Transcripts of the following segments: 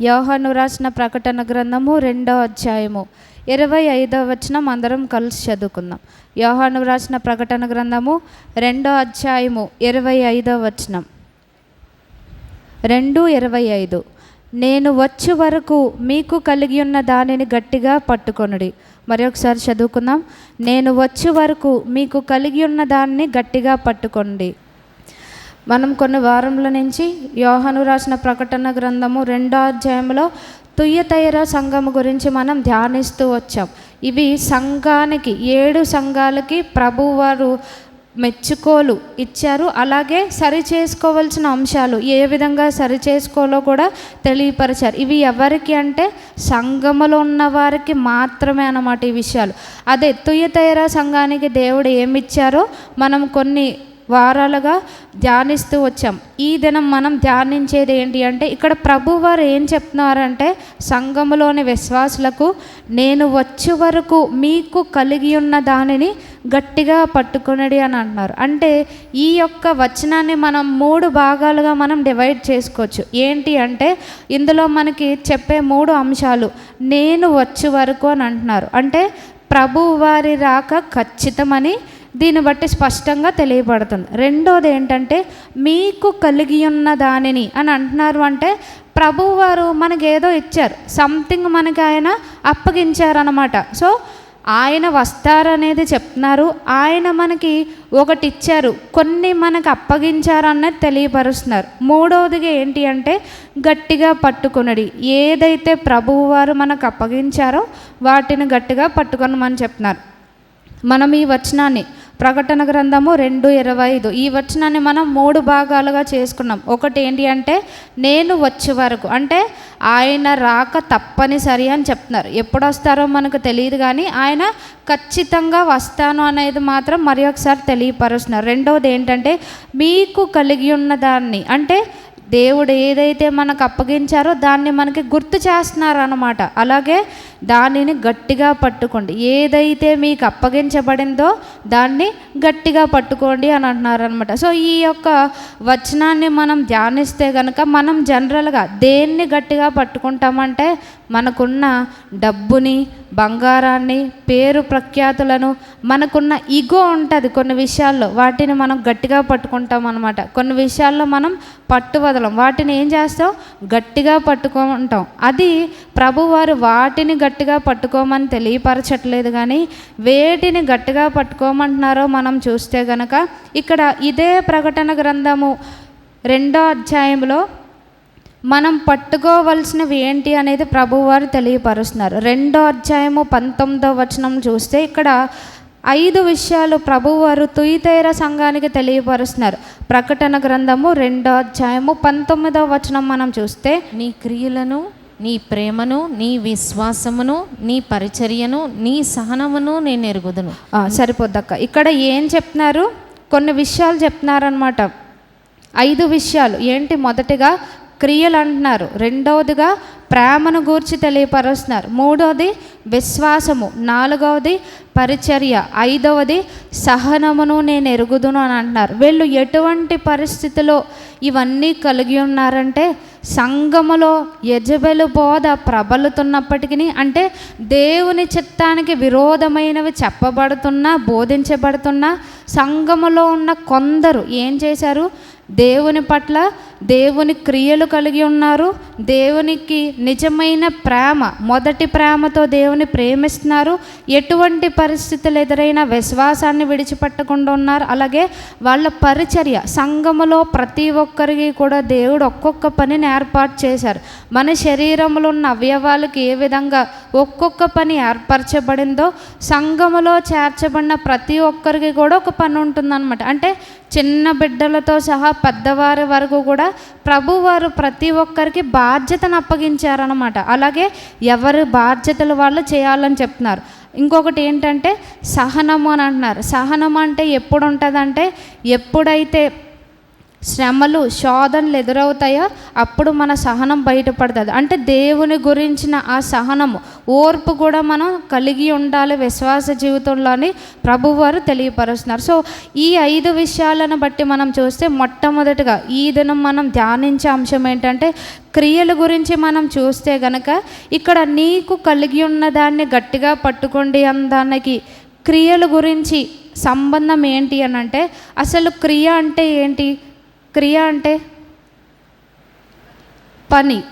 యోహాను రాసిన ప్రకటన గ్రంథము రెండో అధ్యాయము. ఇరవై ఐదో వచనం అందరం కలిసి చదువుకుందాం. యోహాను రాసిన ప్రకటన గ్రంథము రెండో అధ్యాయము ఇరవై ఐదో వచనం. రెండు ఇరవై ఐదు. నేను వచ్చే వరకు మీకు కలిగి ఉన్న దానిని గట్టిగా పట్టుకొనుడి. మరి ఒకసారి చదువుకుందాం. నేను వచ్చే వరకు మీకు కలిగి ఉన్న దాన్ని గట్టిగా పట్టుకోండి మనం కొన్ని వారముల నుంచి యోహను రాసిన ప్రకటన గ్రంథము రెండో అధ్యాయంలో తుయ్యతైర సంఘము గురించి మనం ధ్యానిస్తూ వచ్చాం. ఇవి సంఘానికి ఏడు సంఘాలకి ప్రభువారు మెచ్చుకోలు ఇచ్చారు. అలాగే సరి చేసుకోవాల్సిన అంశాలు ఏ విధంగా సరి చేసుకోవాలో కూడా తెలియపరిచారు. ఇవి ఎవరికి అంటే సంఘములో ఉన్న వారికి మాత్రమే అన్నమాట ఈ విషయాలు. అదే తుయ్యతైర సంఘానికి దేవుడు ఏమిచ్చారో మనం కొన్ని వారాలుగా ధ్యానిస్తూ వచ్చాం. ఈ దినం మనం ధ్యానించేది ఏంటి అంటే ఇక్కడ ప్రభువారు ఏం చెప్తున్నారంటే సంఘములోని విశ్వాసులకు నేను వచ్చే వరకు మీకు కలిగి ఉన్న దానిని గట్టిగా పట్టుకునడి అని అంటున్నారు. అంటే ఈ యొక్క వచనాన్ని మనం మూడు భాగాలుగా మనం డివైడ్ చేసుకోవచ్చు. ఏంటి అంటే ఇందులో మనకి చెప్పే మూడు అంశాలు నేను వచ్చే వరకు అని అంటున్నారు. అంటే ప్రభు వారి రాక ఖచ్చితమని దీన్ని బట్టి స్పష్టంగా తెలియబడుతుంది. రెండోది ఏంటంటే మీకు కలిగి ఉన్న దానిని అని అంటున్నారు అంటే ప్రభువారు మనకి ఏదో ఇచ్చారు. సంథింగ్ మనకి ఆయన అప్పగించారనమాట సో ఆయన వస్తారనేది చెప్తున్నారు. ఆయన మనకి ఒకటి ఇచ్చారు కొన్ని మనకు అప్పగించారన్నది తెలియపరుస్తున్నారు. మూడవదిగా ఏంటి అంటే గట్టిగా పట్టుకునడి. ఏదైతే ప్రభువారు మనకు అప్పగించారో వాటిని గట్టిగా పట్టుకొనమని చెప్తున్నారు. మనం ఈ వచనాన్ని ప్రకటన గ్రంథము రెండు ఇరవై ఐదు. ఈ వచనాన్ని మనం మూడు భాగాలుగా చేసుకున్నాం. ఒకటి ఏంటి అంటే నేను వచ్చే వరకు. అంటే ఆయన రాక తప్పనిసరి అని చెప్తున్నారు. ఎప్పుడు వస్తారో మనకు తెలియదు కానీ ఆయన ఖచ్చితంగా వస్తాను అనేది మాత్రం మరి ఒకసారి తెలియపరుస్తున్నారు. రెండవది ఏంటంటే మీకు కలిగి ఉన్న దాన్ని అంటే దేవుడు ఏదైతే మనకు అప్పగించారో దాన్ని మనకి గుర్తు చేస్తున్నారు అనమాట అలాగే దానిని గట్టిగా పట్టుకోండి. ఏదైతే మీకు అప్పగించబడిందో దాన్ని గట్టిగా పట్టుకోండి అని అంటున్నారు అనమాట సో ఈ యొక్క వచనాన్ని మనం ధ్యానిస్తే కనుక మనం జనరల్గా దేన్ని గట్టిగా పట్టుకుంటామంటే మనకున్న డబ్బుని బంగారాన్ని పేరు ప్రఖ్యాతులను మనకున్న ఇగో ఉంటుంది కొన్ని విషయాల్లో. వాటిని మనం గట్టిగా పట్టుకుంటాం అనమాట కొన్ని విషయాల్లో మనం పట్టు వదలం. వాటిని ఏం చేస్తాం? గట్టిగా పట్టుకుంటాం. అది ప్రభువారు వాటిని గట్టిగా పట్టుకోమని తెలియపరచట్లేదు కానీ వేటిని గట్టిగా పట్టుకోమంటున్నారో మనం చూస్తే గనక ఇక్కడ ఇదే ప్రకటన గ్రంథము రెండో అధ్యాయంలో మనం పట్టుకోవలసినవి ఏంటి అనేది ప్రభువారు తెలియపరుస్తున్నారు. రెండో అధ్యాయము పంతొమ్మిదో వచనం చూస్తే ఇక్కడ ఐదు విషయాలు ప్రభువారు తుయితేర సంఘానికి తెలియపరుస్తున్నారు. ప్రకటన గ్రంథము రెండో అధ్యాయము పంతొమ్మిదో వచనం మనం చూస్తే నీ క్రియలను నీ ప్రేమను నీ విశ్వాసమును నీ పరిచర్యను నీ సహనమును నేను ఎరుగుదును. సరిపోద్దక్క. ఇక్కడ ఏం చెప్తున్నారు? కొన్ని విషయాలు చెప్తున్నారనమాట ఐదు విషయాలు. ఏంటి? మొదటిగా క్రియలు అంటున్నారు రెండవదిగా ప్రేమను గూర్చి తెలియపరుస్తున్నారు. మూడవది విశ్వాసము. నాలుగవది పరిచర్య. ఐదవది సహనమును నేను ఎరుగుదును అని అంటున్నారు. వీళ్ళు ఎటువంటి పరిస్థితిలో ఇవన్నీ కలిగి ఉన్నారంటే సంఘములో యజబెలు బోధ ప్రబలుతున్నప్పటికీ అంటే దేవుని చిత్తానికి విరోధమైనవి చెప్పబడుతున్నా బోధించబడుతున్నా సంఘములో ఉన్న కొందరు ఏం చేశారు? దేవుని పట్ల దేవుని క్రియలు కలిగి ఉన్నారు. దేవునికి నిజమైన ప్రేమ మొదటి ప్రేమతో దేవుని ప్రేమిస్తున్నారు. ఎటువంటి పరిస్థితులు ఎదురైనా విశ్వాసాన్ని విడిచిపెట్టకుండా ఉన్నారు. అలాగే వాళ్ళ పరిచర్య సంఘములో ప్రతి ఒక్కరికి కూడా దేవుడు ఒక్కొక్క పనిని ఏర్పాటు చేశారు. మన శరీరంలో ఉన్న అవయవాలకి ఏ విధంగా ఒక్కొక్క పని ఏర్పరచబడిందో సంఘములో చేర్చబడిన ప్రతి ఒక్కరికి కూడా ఒక పని ఉంటుందన్నమాట. అంటే చిన్న బిడ్డలతో సహా పెద్దవారి వరకు కూడా ప్రభువారు ప్రతి ఒక్కరికి బాధ్యతను అప్పగించారనమాట అలాగే ఎవరి బాధ్యతలు వాళ్ళు చేయాలని చెప్తున్నారు. ఇంకొకటి ఏంటంటే సహనము అని అంటున్నారు. సహనం అంటే ఎప్పుడు ఉంటుందంటే ఎప్పుడైతే శ్రమలు శోధనలు ఎదురవుతాయో అప్పుడు మన సహనం బయటపడుతుంది. అంటే దేవుని గురించిన ఆ సహనము ఓర్పు కూడా మనం కలిగి ఉండాలి విశ్వాస జీవితంలోని ప్రభువారు తెలియపరుస్తున్నారు. సో ఈ ఐదు విషయాలను బట్టి మనం చూస్తే మొట్టమొదటిగా ఈ దినం మనం ధ్యానించే అంశం ఏంటంటే క్రియల గురించి మనం చూస్తే గనక ఇక్కడ నీకు కలిగి ఉన్న దాన్ని గట్టిగా పట్టుకోండి దానికి క్రియల గురించి సంబంధం ఏంటి అని అంటే అసలు క్రియ అంటే ఏంటి? క్రియ అంటే? పని.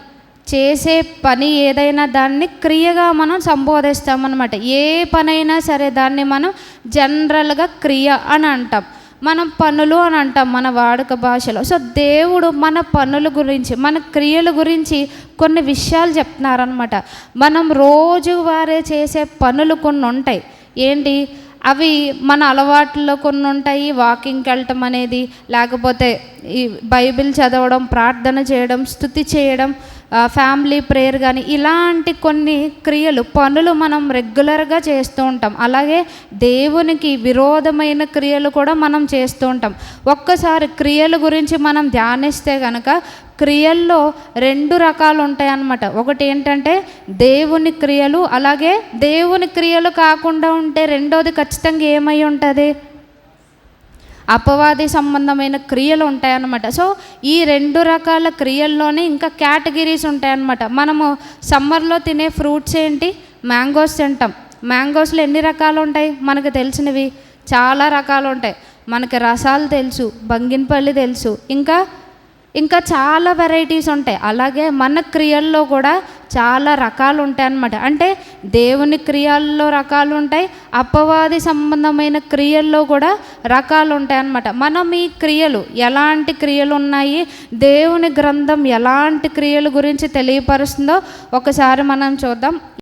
చేసే పని ఏదైనా దాన్ని క్రియగా మనం సంబోధిస్తామన్నమాట. ఏ పనైనా సరే దాన్ని మనం జనరల్గా క్రియ అని అంటాం. మనం పనులు అని అంటాం మన వాడుక భాషలో. సో దేవుడు మన పనుల గురించి మన క్రియల గురించి కొన్ని విషయాలు చెప్తున్నారనమాట మనం రోజువారీ చేసే పనులు కొన్ని ఉంటాయి. ఏంటి? అవి మన అలవాట్లో కొన్ని ఉంటాయి. వాకింగ్కి వెళ్ళటం అనేది లేకపోతే ఈ బైబిల్ చదవడం ప్రార్థన చేయడం స్థుతి చేయడం ఫ్యామిలీ ప్రేయర్ కానీ ఇలాంటి కొన్ని క్రియలు పనులు మనం రెగ్యులర్గా చేస్తూ ఉంటాం. అలాగే దేవునికి విరోధమైన క్రియలు కూడా మనం చేస్తూ ఉంటాం. ఒక్కసారి క్రియల గురించి మనం ధ్యానిస్తే కనుక క్రియల్లో రెండు రకాలు ఉంటాయన్నమాట. ఒకటి ఏంటంటే దేవుని క్రియలు అలాగే దేవుని క్రియలు కాకుండా ఉంటే రెండోది ఖచ్చితంగా ఏమై ఉంటుంది? అపవాది సంబంధమైన క్రియలు ఉంటాయన్నమాట. సో ఈ రెండు రకాల క్రియల్లోనే ఇంకా కేటగిరీస్ ఉంటాయన్నమాట. మనము సమ్మర్లో తినే ఫ్రూట్స్ ఏంటి? మ్యాంగోస్ తింటాం. మ్యాంగోస్లో ఎన్ని రకాలు ఉంటాయి? మనకు తెలిసినవి చాలా రకాలు ఉంటాయి. మనకి రసాలు తెలుసు బంగినపల్లి తెలుసు ఇంకా ఇంకా చాలా వెరైటీస్ ఉంటాయి. అలాగే మన క్రియల్లో కూడా చాలా రకాలు ఉంటాయి అన్నమాట. అంటే దేవుని క్రియల్లో రకాలు ఉంటాయి. అపవాది సంబంధమైన క్రియల్లో కూడా రకాలు ఉంటాయి అన్నమాట. మనం ఈ క్రియలు ఎలాంటి క్రియలు ఉన్నాయి? దేవుని గ్రంథం ఎలాంటి క్రియల గురించి తెలియపరుస్తుందో ఒకసారి మనం చూద్దాం.